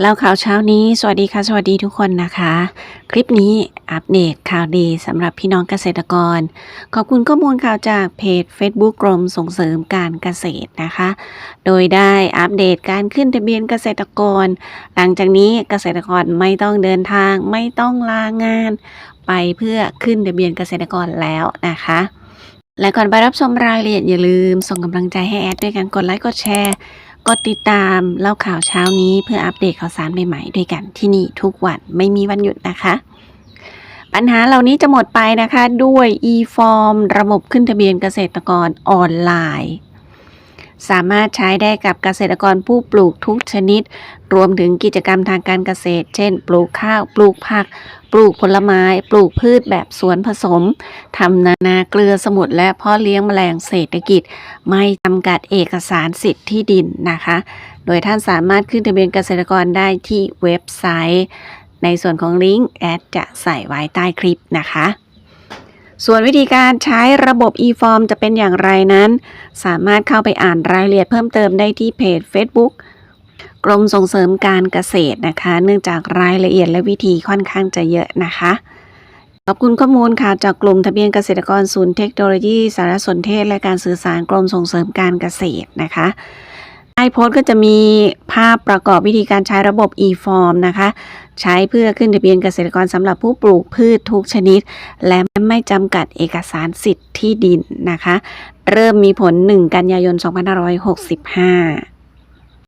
แล้วข่าวเช้านี้ สวัสดีค่ะ สวัสดีทุกคนนะคะ คลิปนี้อัปเดตข่าวดีสำหรับพี่น้องเกษตรกร ขอบคุณข้อมูลข่าวจากเพจ Facebook กรมส่งเสริมการเกษตรนะคะ โดยได้อัปเดตการขึ้นทะเบียนเกษตรกร หลังจากนี้เกษตรกรไม่ต้องเดินทาง ไม่ต้องลางาน ไปเพื่อขึ้นทะเบียนเกษตรกรแล้วนะคะและก่อนไปรับชมรายละเอียดอย่าลืมส่งกำลังใจให้แอดด้วยกันกดไลค์กดแชร์ กดติดตามเล่าข่าวเช้านี้เพื่ออัปเดตข่าวสารใหม่ๆด้วยกันที่นี่ทุกวันไม่มีวันหยุดนะคะ ปัญหาเหล่านี้จะหมดไปนะคะด้วย e-form ระบบขึ้นทะเบียนเกษตรกรออนไลน์ สามารถใช้ได้กับเกษตรกรผู้ปลูกทุกชนิด รวมถึงกิจกรรมทางการเกษตร เช่น ปลูกข้าว ปลูกผัก ปลูกผลไม้ ปลูกพืชแบบสวนผสม ทำนานาเกลือสมุทรและเพ่อเลี้ยงแมลงเศรษฐกิจ ไม่จำกัดเอกสารสิทธิ์ที่ดินนะคะ โดยท่านสามารถขึ้นทะเบียนเกษตรกรได้ที่เว็บไซต์ ในส่วนของลิงก์แอดจะใส่ไว้ใต้คลิปนะคะ ส่วนวิธีการใช้ระบบ e-form จะเป็นอย่างไรนั้น สามารถเข้าไปอ่านรายละเอียดเพิ่มเติมได้ที่เพจ Facebook กรมส่งเสริมการเกษตรนะคะ เนื่องจากรายละเอียดและวิธีค่อนข้างจะเยอะนะคะ ขอบคุณข้อมูลค่ะจากกลุ่มทะเบียนเกษตรกรศูนย์เทคโนโลยี สารสนเทศ และการสื่อสารกรมส่งเสริมการเกษตรนะคะ ใต้โพสต์ก็จะมีภาพประกอบวิธีการใช้ระบบ e-form นะคะ ใช้เพื่อขึ้นทะเบียนเกษตรกรสำหรับผู้ปลูกพืชทุกชนิด และไม่จำกัดเอกสารสิทธิ์ที่ดินนะคะ เริ่มมีผล 1 กันยายน 2565